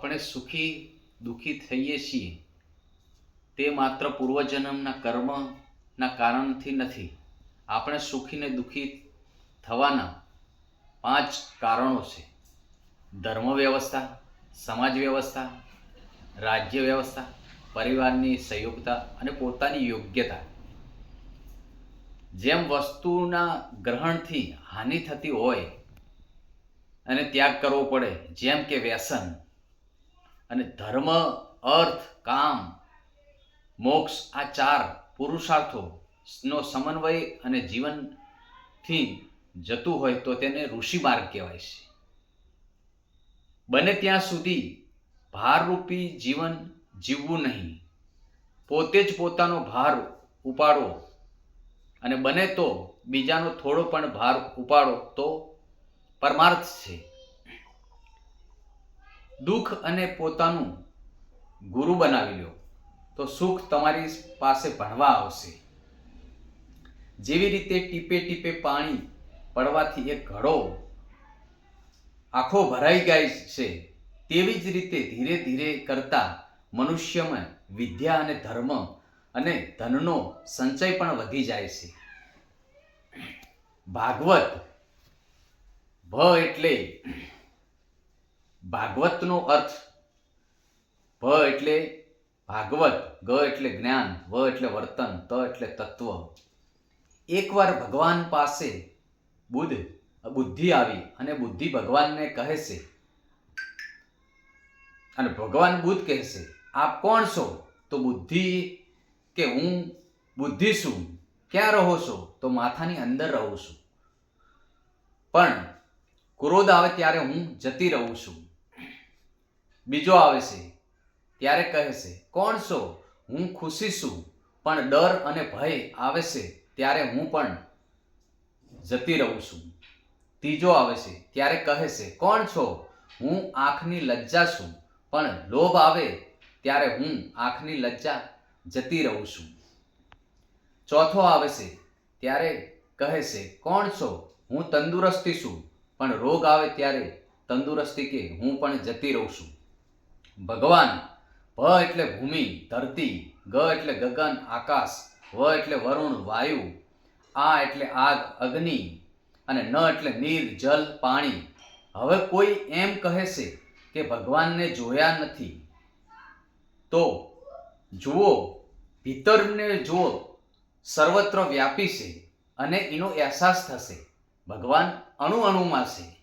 આપણે સુખી, દુઃખી થઈએ છીએ. તે માત્ર પૂર્વજન્મના કર્મના કારણથી નથી. આપણે સુખી દુઃખી થવાના પાંચ કારણો છે. ધર્મ વ્યવસ્થા, સમાજ વ્યવસ્થા, રાજ્ય વ્યવસ્થા, પરિવારની સંયુક્તા અને પોતાની યોગ્યતા. જેમ વસ્તુના ગ્રહણથી હાનિ થતી હોય અને ત્યાગ કરવો પડે, જેમ કે વ્યસન અને ધર્મ, અર્થ, કામ, મોક્ષ આ ચાર પુરુષાર્થોનો સમન્વય અને જીવનથી જતું હોય તો તેને ઋષિ માર્ગ કહેવાય છે. બને ત્યાં સુધી ભારરૂપી જીવન જીવવું નહીં. પોતે જ પોતાનો ભાર ઉપાડો અને બને તો બીજાનો થોડો પણ ભાર ઉપાડો તો પરમાર્થ છે. દુઃખ અને પોતાનું ગુરુ બનાવી લો તો સુખ તમારી પાસે ભણવા આવશે. જેવી રીતે ટીપે ટીપે પાણી પડવાથી એક ઘડો આખો ભરાઈ જાય છે, તેવી જ રીતે ધીરે ધીરે કરતા મનુષ્યમાં વિદ્યા અને ધર્મ અને ધનનો સંચય પણ વધી જાય છે. ભાગવત ભ એટલે ભાગવતનો અર્થ ભ એટલે ભાગવત, ગ એટલે જ્ઞાન, વ એટલે વર્તન, ત એટલે તત્વ. એકવાર ભગવાન પાસે બુદ્ધ, બુદ્ધિ આવી અને બુદ્ધિ ભગવાનને કહે છે, અને ભગવાન બુદ્ધ કહેશે આપ કોણ છો? તો બુદ્ધિ કે હું બુદ્ધિ છું. ક્યાં રહો છો? તો માથાની અંદર રહું છું. પણ ક્રોધ આવે ત્યારે હું જતી રહું છું. બીજો આવે છે. ત્યારે કહે છે, કોણ છો? હું ખુશી છું, પણ ડર અને ભય આવે છે, ત્યારે હું પણ જતી રહું છું. ત્રીજો આવે છે, ત્યારે કહે છે, કોણ છો? હું આંખની લજ્જા છું, પણ લોભ આવે, ત્યારે હું આંખની લજ્જા જતી રહું છું. ચોથો આવે છે, ત્યારે કહે છે, કોણ છો? હું તંદુરસ્તી છું, પણ રોગ આવે ત્યારે તંદુરસ્તી કે હું પણ જતી રહું છું. ભગવાન ભ એટલે ભૂમિ, ધરતી, ગ એટલે ગગન, આકાશ, વ એટલે વરુણ, વાયુ, આ એટલે આગ, અગ્નિ અને ન એટલે નીર, જલ, પાણી. હવે કોઈ એમ કહે છે કે ભગવાનને જોયા નથી. તો જુઓ ભીતરને જુઓ, સર્વત્ર વ્યાપી છે અને એનો અહેસાસ થશે. ભગવાન અણુ અણુમાં છે.